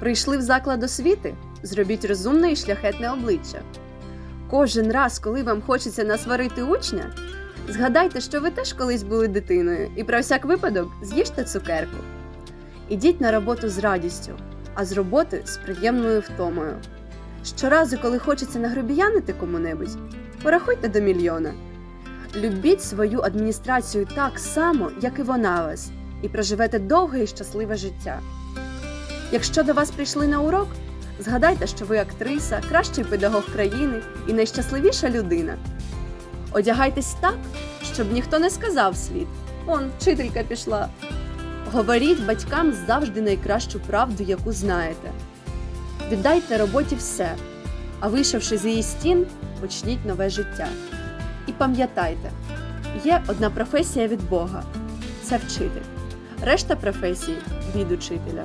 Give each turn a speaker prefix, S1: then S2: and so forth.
S1: Прийшли в заклад освіти? Зробіть розумне і шляхетне обличчя. Кожен раз, коли вам хочеться насварити учня, згадайте, що ви теж колись були дитиною, і про всяк випадок з'їжте цукерку. Ідіть на роботу з радістю, а з роботи з приємною втомою. Щоразу, коли хочеться нагробіянити кому-небудь, порахуйте до мільйона. Любіть свою адміністрацію так само, як і вона вас, і проживете довге і щасливе життя. Якщо до вас прийшли на урок, згадайте, що ви актриса, кращий педагог країни і найщасливіша людина. Одягайтесь так, щоб ніхто не сказав слід. Он, вчителька пішла. Говоріть батькам завжди найкращу правду, яку знаєте. Віддайте роботі все, а вийшовши з її стін, почніть нове життя. І пам'ятайте, є одна професія від Бога це вчитель. Решта професій від учителя.